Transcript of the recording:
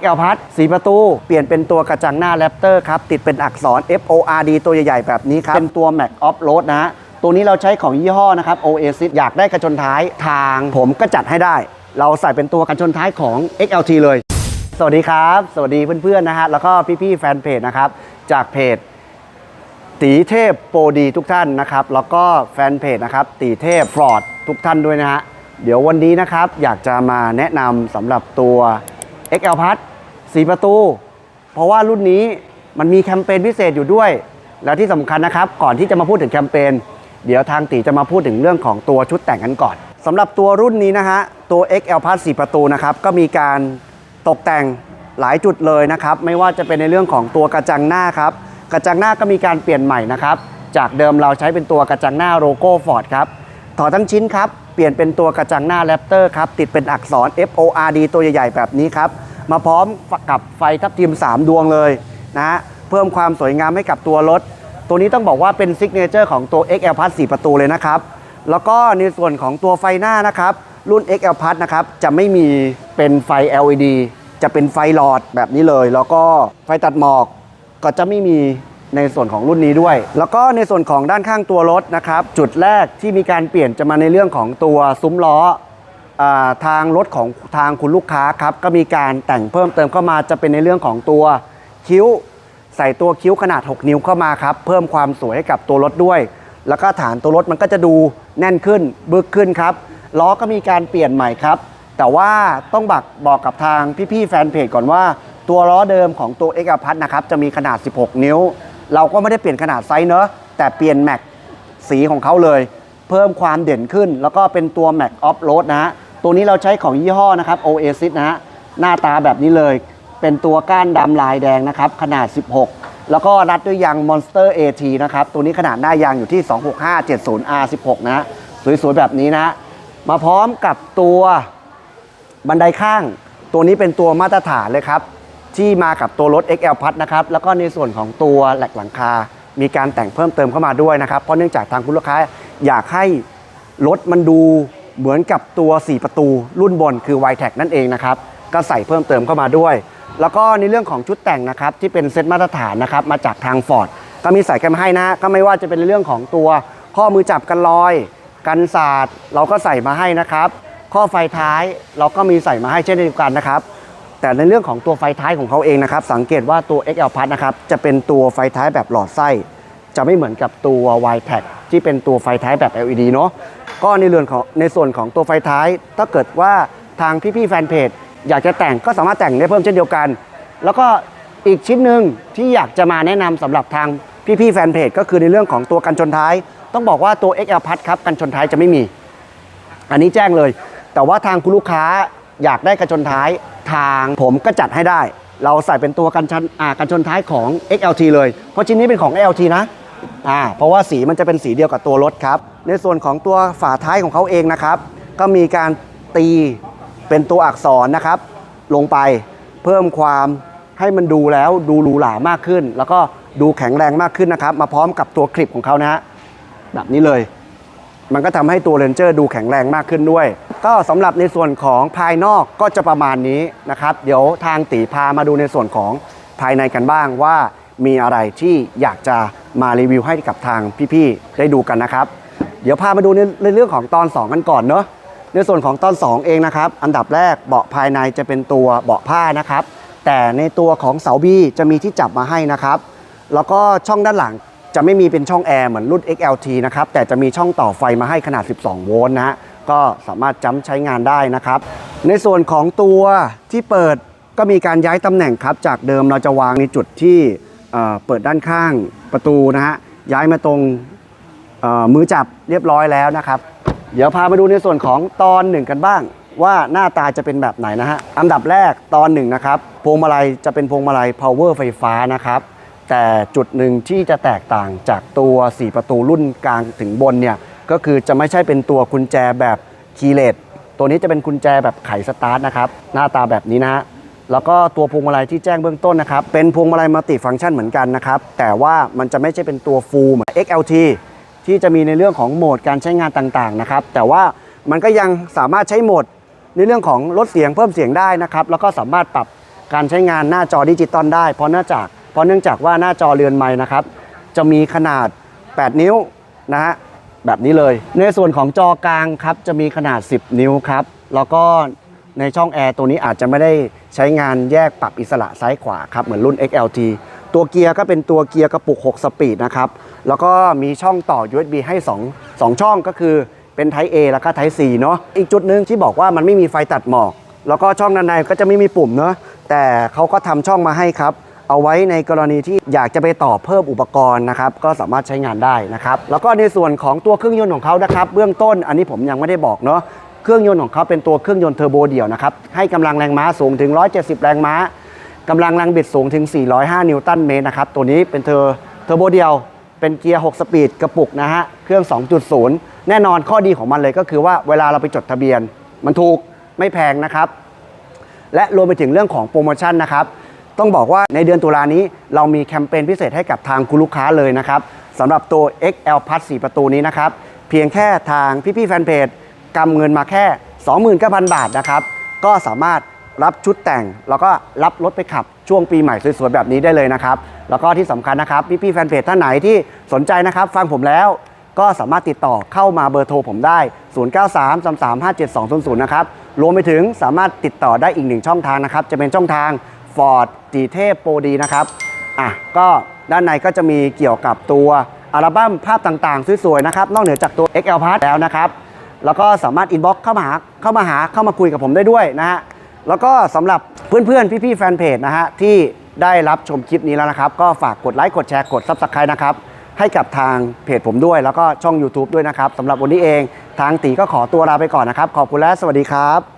XL Plus สีประตู เปลี่ยนเป็นตัวกระจังหน้าแรปเตอร์ครับ ติดเป็นอักษร FORD ตัวใหญ่ๆแบบนี้ครับ เป็นตัว Mac Off Road นะฮะ ตัวนี้เราใช้ของยี่ห้อนะครับ Oasis อยากได้กระชนท้ายทางผมก็จัดให้ได้ เราใส่เป็นตัวกระชนท้ายของ XLT เลย สวัสดีครับ สวัสดีเพื่อนๆนะฮะแล้วก็พี่ๆแฟนเพจนะครับจากเพจตีเทพโปรดีทุกท่านนะครับ แล้วก็แฟนเพจนะครับตีเทพฟลอดทุกท่านด้วยนะฮะเดี๋ยววันนี้นะครับอยากจะมาแนะนำสำหรับตัว XL p l u s สีประตู เพราะว่ารุ่นนี้มันมีแคมเปญพิเศษอยู่ด้วย แล้วที่สำคัญนะครับ ก่อนที่จะมาพูดถึงแคมเปญเดี๋ยวทางตีจะมาพูดถึงเรื่องของตัวชุดแต่งกันก่อนสำหรับตัวรุ่นนี้นะฮะตัว XL p l u s สีประตูนะครับก็มีการตกแต่งหลายจุดเลยนะครับ ไม่ว่าจะเป็นในเรื่องของตัวกระจังหน้าครับ กระจังหน้าก็มีการเปลี่ยนใหม่นะครับ จากเดิมเราใช้เป็นตัวกระจังหน้าโลโก้ฟอร์ดครับถอดทั้งชิ้นครับ เปลี่ยนเป็นตัวกระจังหน้าแรปเตอร์ครับ ติดเป็นอักษร FORD ตัวใหญ่ๆแบบนี้ครับ มาพร้อมกับไฟทับทิม 3 ดวงเลยนะฮะเพิ่มความสวยงามให้กับตัวรถ ตัวนี้ต้องบอกว่าเป็นซิกเนเจอร์ของตัว XL Plus 4 ประตูเลยนะครับ แล้วก็ในส่วนของตัวไฟหน้านะครับ รุ่น XL Plus นะครับ จะไม่มีเป็นไฟ LED จะเป็นไฟหลอดแบบนี้เลย แล้วก็ไฟตัดหมอกก็จะไม่มีในส่วนของรุ่นนี้ด้วย แล้วก็ในส่วนของด้านข้างตัวรถนะครับ จุดแรกที่มีการเปลี่ยนจะมาในเรื่องของตัวซุ้มล้อ ทางรถของทางคุณลูกค้าครับก็มีการแต่งเพิ่มเติมเข้ามาจะเป็นในเรื่องของตัวคิ้ว ใส่ตัวคิ้วขนาด 6 นิ้วเข้ามาครับเพิ่มความสวยให้กับตัวรถด้วย แล้วก็ฐานตัวรถมันก็จะดูแน่นขึ้นบึกขึ้นครับล้อก็มีการเปลี่ยนใหม่ครับ แต่ว่าต้องบักบอกกับทางพี่ๆแฟนเพจก่อนว่า ตัวล้อเดิมของตัว x อพัทนะครับจะมีขนาด 16 นิ้ว เราก็ไม่ได้เปลี่ยนขนาดไซส์เนอะแต่เปลี่ยนแม็กสีของเขาเลย เพิ่มความเด่นขึ้น แล้วก็เป็นตัว Mac Off Road นะฮะ ตัวนี้เราใช้ของยี่ห้อนะครับ Oasis นะฮะหน้าตาแบบนี้เลย เป็นตัวก้านดำลายแดงนะครับ ขนาด 16 แล้วก็รัดด้วยยาง Monster AT นะครับ ตัวนี้ขนาดหน้ายางอยู่ที่ 26570R16 นะฮะสวยๆแบบนี้นะฮะมาพร้อมกับตัวบันไดข้าง ตัวนี้เป็นตัวมาตรฐานเลยครับ ที่มากับตัวรถ XL Plus นะครับ แล้วก็ในส่วนของตัวแหลกหลังคา มีการแต่งเพิ่มเติมเข้ามาด้วยนะครับ เพราะเนื่องจากทางคุณลูกค้าอยากให้รถมันดู เหมือนกับตัว 4 ประตูรุ่นบนคือ y t e c นั่นเองนะครับ ก็ใส่เพิ่มเติมเข้ามาด้วย แล้วก็ในเรื่องของชุดแต่งนะครับ ที่เป็นเซตมาตรฐานนะครับ มาจากทาง Ford ก็มีใส่กันมาให้นะ ก็ไม่ว่าจะเป็นในเรื่องของตัว ข้อมือจับกันลอย กันศาสตร์เราก็ใส่มาให้นะครับ ข้อไฟท้ายเราก็มีใส่มาให้เช่นเดียวกันนะครับ แต่ในเรื่องของตัวไฟท้ายของเขาเองนะครับ สังเกตว่าตัว XL Plus นะครับ จะเป็นตัวไฟท้ายแบบหลอดไส้ จะไม่เหมือนกับตัว y p a c ที่เป็นตัวไฟท้ายแบบ LED เนาะ ก็ในเรื่องของในส่วนของตัวไฟท้าย ถ้าเกิดว่าทางพี่ๆแฟนเพจ อยากจะแต่งก็สามารถแต่งได้เพิ่มเช่นเดียวกัน แล้วก็อีกชิ้นหนึ่งที่อยากจะมาแนะนำสำหรับทางพี่ๆแฟนเพจก็คือในเรื่องของตัวกันชนท้าย ต้องบอกว่าตัว XL Plus ครับกันชนท้ายจะไม่มี อันนี้แจ้งเลย แต่ว่าทางคุณลูกค้าอยากได้กระชนท้ายทางผมก็จัดให้ได้ เราใส่เป็นตัวกันชนกันชนท้ายของ XLT เลย เพราะชิ้นนี้เป็นของ LT นะ อ่าเพราะว่าสีมันจะเป็นสีเดียวกับตัวรถครับ ในส่วนของตัวฝาท้ายของเขาเองนะครับ ก็มีการตีเป็นตัวอักษรนะครับ ลงไปเพิ่มความให้มันดูแล้วดูหรูหรามากขึ้น แล้วก็ดูแข็งแรงมากขึ้นนะครับ มาพร้อมกับตัวคลิปของเขานะฮะแบบนี้เลย มันก็ทำให้ตัวเรนเจอร์ดูแข็งแรงมากขึ้นด้วย ก็สำหรับในส่วนของภายนอกก็จะประมาณนี้นะครับ เดี๋ยวทางตีพามาดูในส่วนของภายในกันบ้างว่า มีอะไรที่อยากจะมารีวิวให้กับทางพี่ๆได้ดูกันนะครับ เดี๋ยวพามาดูในในเรื่องของตอน 2 กันก่อนเนาะในส่วนของตอน 2 เองนะครับ อันดับแรกเบาะภายในจะเป็นตัวเบาะผ้านะครับ แต่ในตัวของเสาบีจะมีที่จับมาให้นะครับ แล้วก็ช่องด้านหลังจะไม่มีเป็นช่องแอร์เหมือนรุ่น XLT นะครับ แต่จะมีช่องต่อไฟมาให้ขนาด 12 โวลต์นะฮะ ก็สามารถจ้ำใช้งานได้นะครับ ในส่วนของตัวที่เปิดก็มีการย้ายตำแหน่งครับ จากเดิมเราจะวางในจุดที่ เปิดด้านข้างประตูนะฮะย้ายมาตรงมือจับเรียบร้อยแล้วนะครับ เดี๋ยวพามาดูในส่วนของตอนหนึ่งกันบ้าง ว่าหน้าตาจะเป็นแบบไหนนะฮะอันดับแรกตอนหนึ่งนะครับพวงมาลัยจะเป็นพวงมาลัย power ไฟฟ้านะครับ แต่จุดหนึ่งที่จะแตกต่างจากตัว 4 ประตูรุ่นกลางถึงบนเนี่ยก็คือจะไม่ใช่เป็นตัวกุญแจแบบคีย์เลสตัวนี้จะเป็นกุญแจแบบไขสตาร์ทนะครับ หน้าตาแบบนี้นะฮะ แล้วก็ตัวพวงมาลัยที่แจ้งเบื้องต้นนะครับ เป็นพวงมาลัยมัลติฟังก์ชันเหมือนกันนะครับ แต่ว่ามันจะไม่ใช่เป็นตัวฟูลเหมือน XLT ที่จะมีในเรื่องของโหมดการใช้งานต่างๆนะครับ แต่ว่ามันก็ยังสามารถใช้โหมดในเรื่องของลดเสียงเพิ่มเสียงได้นะครับ แล้วก็สามารถปรับการใช้งานหน้าจอดิจิตอลได้ เพราะเนื่องจากเพราะเนื่องจากว่าหน้าจอเรือนไม้นะครับ จะมีขนาด 8 นิ้วนะฮะแบบนี้เลย ในส่วนของจอกลางครับจะมีขนาด 10 นิ้วครับแล้วก็ ในช่องแอร์ตัวนี้อาจจะไม่ได้ใช้งานแยกปรับอิสระซ้ายขวาครับเหมือนรุ่น XLT ตัวเกียร์ก็เป็นตัวเกียร์กระปุก 6 สปีดนะครับ แล้วก็มีช่องต่อ USB ให้ 2 2 ช่องก็คือเป็น Type A แล้วก็ Type C เนาะอีกจุดหนึ่งที่บอกว่ามันไม่มีไฟตัดหมอก แล้วก็ช่องด้านในก็จะไม่มีปุ่มเนาะแต่เขาก็ทำช่องมาให้ครับเอาไว้ในกรณีที่อยากจะไปต่อเพิ่มอุปกรณ์นะครับ ก็สามารถใช้งานได้นะครับ แล้วก็ในส่วนของตัวเครื่องยนต์ของเขานะครับ เบื้องต้นอันนี้ผมยังไม่ได้บอกเนาะ เครื่องยนต์ของเขาเป็นตัวเครื่องยนต์เทอร์โบเดี่ยวนะครับ ให้กำลังแรงม้าสูงถึง 170 แรงม้ากำลังแรงบิดสูงถึง 405 นิวตันเมตรนะครับ ตัวนี้เป็นเทอร์เทอร์โบเดี่ยว เป็นเกียร์ 6 สปีดกระปุกนะฮะ เครื่อง 2.0 แน่นอนข้อดีของมันเลยก็คือว่าเวลาเราไปจดทะเบียน มันถูกไม่แพงนะครับ และรวมไปถึงเรื่องของโปรโมชั่นนะครับ ต้องบอกว่าในเดือนตุลานี้เรามีแคมเปญพิเศษให้กับทางคุณลูกค้าเลยนะครับสำหรับตัว XL Plus 4 ประตูนี้นะครับ เพียงแค่ทางพี่ๆแฟนเพจ กำเงินมาแค่ 29,000 บาทนะครับ ก็สามารถรับชุดแต่ง แล้วก็รับรถไปขับช่วงปีใหม่สวยๆแบบนี้ได้เลยนะครับ แล้วก็ที่สำคัญนะครับ พี่ๆแฟนเพจท่านไหนที่สนใจนะครับ ฟังผมแล้วก็สามารถติดต่อเข้ามาเบอร์โทรผมได้ 0933357200 นะครับ รวมไปถึงสามารถติดต่อได้อีกหนึ่งช่องทางนะครับ จะเป็นช่องทาง Ford จีเทพโปรดีนะครับ อะ ก็ด้านในก็จะมีเกี่ยวกับตัวอัลบั้มภาพต่างๆ สวยๆ นะครับ นอกเหนือจากตัว XL Part แล้วนะครับ แล้วก็สามารถอินบ็อกเข้ามาหาเข้ามาหาเข้ามาคุยกับผมได้ด้วยนะฮะแล้วก็สำหรับเพื่อนๆ พี่ๆ แฟนเพจนะฮะที่ได้รับชมคลิปนี้แล้วนะครับ ก็ฝากกดไลค์กดแชร์กดซับสไครต์นะครับ ให้กับทางเพจผมด้วย แล้วก็ช่อง YouTube ด้วยนะครับสำหรับวันนี้เอง ทางตีก็ขอตัวลาไปก่อนนะครับ ขอบคุณและสวัสดีครับ